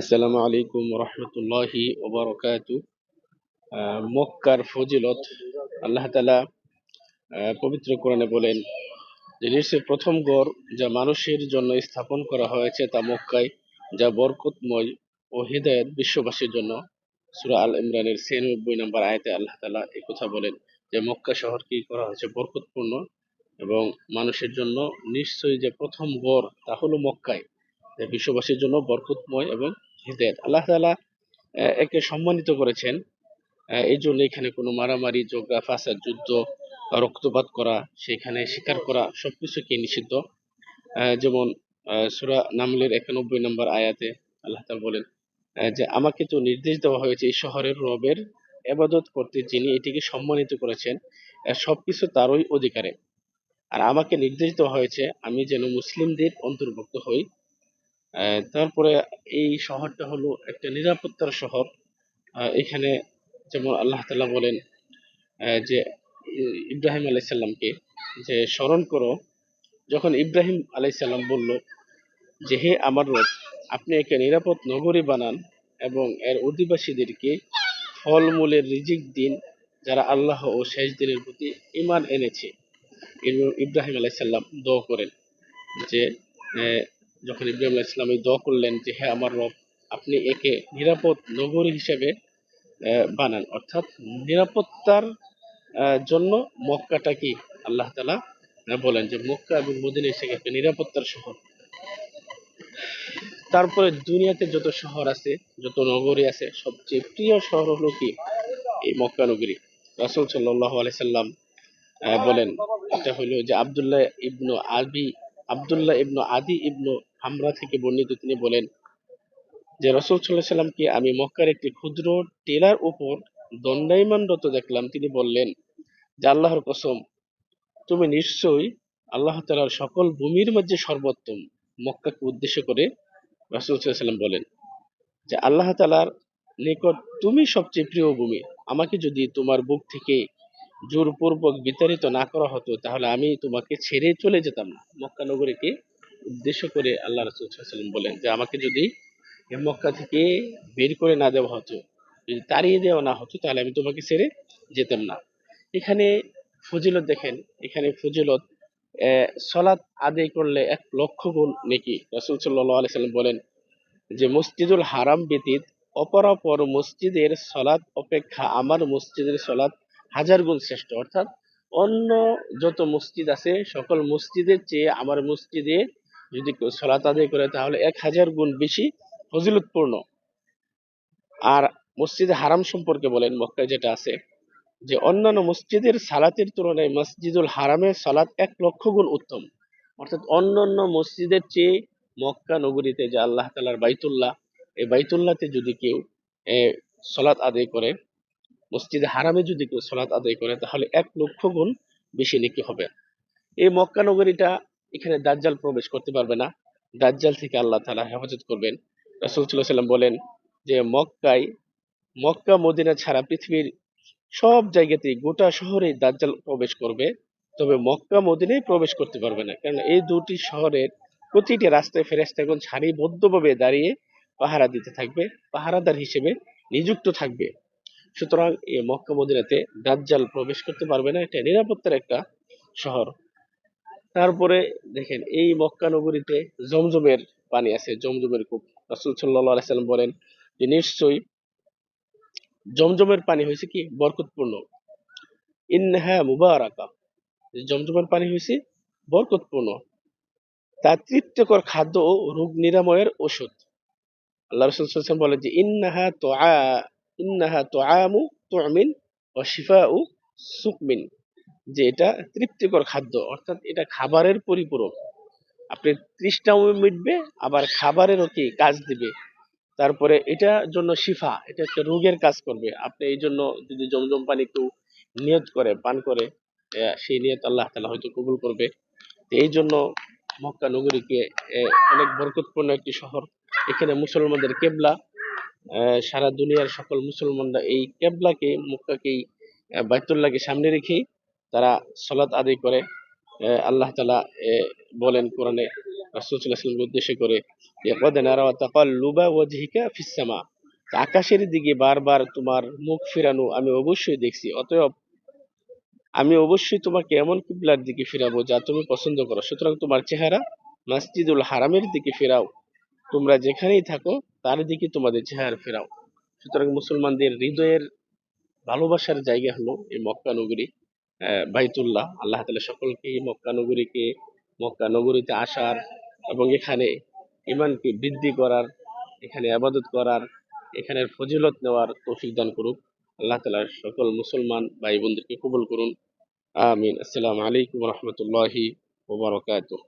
আসসালামু আলাইকুম রহমতুল্লাহি ওবরকাতু। মক্কার ফজিলত আল্লাহ তালা পবিত্র কোরআনে বলেন যে নিশ্চয় প্রথম গড় যা মানুষের জন্য স্থাপন করা হয়েছে তা মক্কায়, যা বরকতময় ও হৃদায়ত বিশ্ববাসীর জন্য। সুরা আল ইমরানের ছিয়ানব্বই নম্বর আয়তে আল্লাহ তালা এই কথা বলেন যে, মক্কা শহরকে করা হয়েছে? বরকতপূর্ণ এবং মানুষের জন্য নিশ্চয়ই যে প্রথম গড় তা হলো মক্কায়। বিশ্ববাসীর জন্য বরকতময় এবং হৃদয়ের আল্লাহ তালা একে সম্মানিত করেছেন। এই জন্য এখানে কোনো মারামারি যোগা ফাসাদ যুদ্ধ রক্তপাত করা সেখানে শিকার করা সবকিছুকে নিষিদ্ধ। আহ, যেমন সুরা নামলের একানব্বই নম্বর আয়াতে আল্লাহ তাআলা বলেন যে আমাকে তো নির্দেশ দেওয়া হয়েছে এই শহরের রবের এবাদত করতে যিনি এটিকে সম্মানিত করেছেন আহ, সবকিছু তারই অধিকারে। আর আমাকে নির্দেশ দেওয়া হয়েছে আমি যেন মুসলিমদের অন্তর্ভুক্ত হই। তারপরে এই শহরটা হলো একটা নিরাপত্তার শহর। এখানে যেমন আল্লাহ তাআলা বলেন যে ইব্রাহিম আলাইসাল্লামকে যে স্মরণ করো, যখন ইব্রাহিম আলাইসাল্লাম বলল যে, হে আমার রব, আপনি একে নিরাপদ নগরী বানান এবং এর অধিবাসীদেরকে ফলমূলের রিজিক দিন, যারা আল্লাহ ও শেষ দিনের প্রতি ইমান এনেছে। ইব- ইব্রাহিম আলাইসাল্লাম দোয়া করেন যে যখন ইব্রাহিম আলাইসাল্লাম এই দোয়া করলেন যে হে আমার রব আপনি একে নিরাপদ নগরী হিসেবে বানান। অর্থাৎ নিরাপত্তার জন্য মক্কাটা কি? আল্লাহ তালা বলেন যে, মক্কা এবং মদিনা হিসেবে একটা নিরাপত্তার শহর। তারপরে দুনিয়াতে যত শহর আছে, যত নগরী আছে, সবচেয়ে প্রিয় শহর হলো কি? এই মক্কা নগরী। রাসুল সাল্লাহ আলাইসাল্লাম বলেন, এটা হলো যে, আবদুল্লাহ ইবনু আবি, আবদুল্লাহ ইবনু আদি ইবনু হামরা থেকে বর্ণিত তিনি বলেন যে রসুল সাল্লাহ সাল্লামকে আমি মক্কার একটি ক্ষুদ্র টেলার উপর দণ্ডায়মানরত দেখলাম। তিনি বললেন, যে আল্লাহর কসম, তুমি নিশ্চয়ই আল্লাহ তালার সকল ভূমির মধ্যে সর্বোত্তম মক্কাকে উদ্দেশ্য করে রাসুল সাল্লাম বলেন যে আল্লাহ তালার নিকট তুমি সবচেয়ে প্রিয় ভূমি। আমাকে যদি তোমার বুক থেকে জোরপূর্বক বিতাড়িত না করা হতো, তাহলে আমি তোমাকে ছেড়ে চলে যেতাম না। মক্কা নগরীকে উদ্দেশ্য করে আল্লাহ রাসুল সাল্লাম বলেন যে, আমাকে যদি মক্কা থেকে বের করে না দেওয়া হতো, যদি তাড়িয়ে দেওয়া না হতো, তাহলে আমি তোমাকে ছেড়ে যেতাম না। এখানে ফজিলত দেখেন, এখানে ফজিলত সলাৎ আদায় করলে এক লক্ষ গুণ নেকি। রাসুল সাল্লাহ আলি সাল্লাম বলেন যে, মসজিদুল হারাম ব্যতীত অপরাপর মসজিদের সলাৎ অপেক্ষা আমার মসজিদের সলাৎ হাজার গুণ শ্রেষ্ঠ। অর্থাৎ অন্য যত মসজিদ আছে, সকল মসজিদের চেয়ে আমার মসজিদে যদি সলাৎ আদায় করে, তাহলে এক হাজার গুণ বেশি ফজিলতপূর্ণ। আর মসজিদে হারাম সম্পর্কে বলেন মক্কায় যেটা আছে, যে অন্যান্য মসজিদের সালাতের তুলনায় মসজিদুল হারামের সালাত এক লক্ষ গুণ উত্তম। অর্থাৎ অন্যান্য মসজিদের চেয়ে মক্কা নগরীতে যে আল্লাহ তালার বাইতুল্লাহ, এই বাইতুল্লাহতে যদি কেউ সলাৎ আদায় করে, মসজিদে হারামে যদি কেউ সলাৎ আদায় করে, তাহলে এক লক্ষ গুণ বেশি নেকি হবে। এই মক্কা নগরীটা এখানে দাজ্জাল প্রবেশ করতে পারবে না। দাজ্জাল থেকে আল্লাহ তালা হেফাজত করবেন। রাসূল সাল্লাম বলেন যে, মক্কায়, মক্কা, মদিনা ছাড়া পৃথিবীর সব জায়গাতেই গোটা শহরে দাজ্জাল প্রবেশ করবে। তবে মক্কা, মদিনায় প্রবেশ করতে পারবে না। কারণ এই দুটি শহরের প্রতিটি রাস্তায় ফেরেশতাগণ সারিবদ্ধভাবে দাঁড়িয়ে পাহারা দিতে থাকবে, পাহারাদার হিসেবে নিযুক্ত থাকবে। সুতরাং এই মক্কা, মদিনাতে দাজ্জাল প্রবেশ করতে পারবে না। এটা নিরাপত্তার একটা শহর। তারপরে দেখেন, এই মক্কা নগরীতে জমজমের পানি আছে, জমজমের কূপ। রাসূল সাল্লাম বলেন যে, নিশ্চয়ই জমজমের পানি হয়েছে কি? বরকতপূর্ণ। ইন্নাহা মুবারাকা। জমজমের পানি হয়েছে, বরকতপূর্ণ। তা তৃপ্তিকর খাদ্য ও রোগ নিরাময়ের ওষুধ। আল্লাহ রসুল ওয়াসাল্লাম বলেন যে, ইন্নাহা তুআ ইন্নাহা তুআমু তুমিন ওয়া শিফাউ সুকমিন। যে এটা তৃপ্তিকর খাদ্য অর্থাৎ এটা খাবারের পরিপূরক। আপনি তৃষ্ণাও মিটবে আবার খাবারেরও কি কাজ দিবে? তারপরে এটা জন্য শিফা এটা একটা রোগের কাজ করবে। আপনি এই জন্য যদি জমজম পানি কেউ নিয়ত করে পান করে সেই নিয়ত আল্লাহ তালা হয়তো কবুল করবে। এই জন্য মক্কা নগরীকে অনেক বরকতপূর্ণ একটি শহর। এখানে মুসলমানদের কেবলা সারা দুনিয়ার সকল মুসলমানরা এই কেবলাকে মক্কাকেই আহ, বাইতুল্লাহকে সামনে রেখেই তারা সলাৎ আদায় করে। আল্লাহ তালা বলেন কোরআনে রাসূলুল্লাহ উদ্দেশ্য করে ইয়াকাদ নারা তাকাল্লুবা ওয়াজহিকা ফিস আকাশের দিকে বারবার তোমার মুখ ফেরানো আমি অবশ্যই দেখছি, অতএব আমি অবশ্যই তোমাকে এমন কিবলার দিকে ফেরাবো যা তুমি পছন্দ করো। সুতরাং তোমার চেহারা মসজিদুল হারামের দিকে ফেরাও। তোমরা যেখানেই থাকো, তার দিকে তোমাদের চেহারা ফেরাও। সুতরাং মুসলমানদের হৃদয়ের ভালোবাসার জায়গা হলো এই মক্কা নগরী। বাইতুল্লাহ, আল্লাহ তালা সকলকে মক্কা নগরীকে, মক্কা নগরীতে আসার এবং এখানে ইমানকে বৃদ্ধি করার, এখানে আবাদত করার, এখানের ফজিলত নেওয়ার তৌফিক দান করুক। আল্লাহ তালা সকল মুসলমান ভাই বোনদেরকে কবুল করুন। আমিন। আসসালামু আলাইকুম রহমতুল্লাহি ওবরাকাতুহ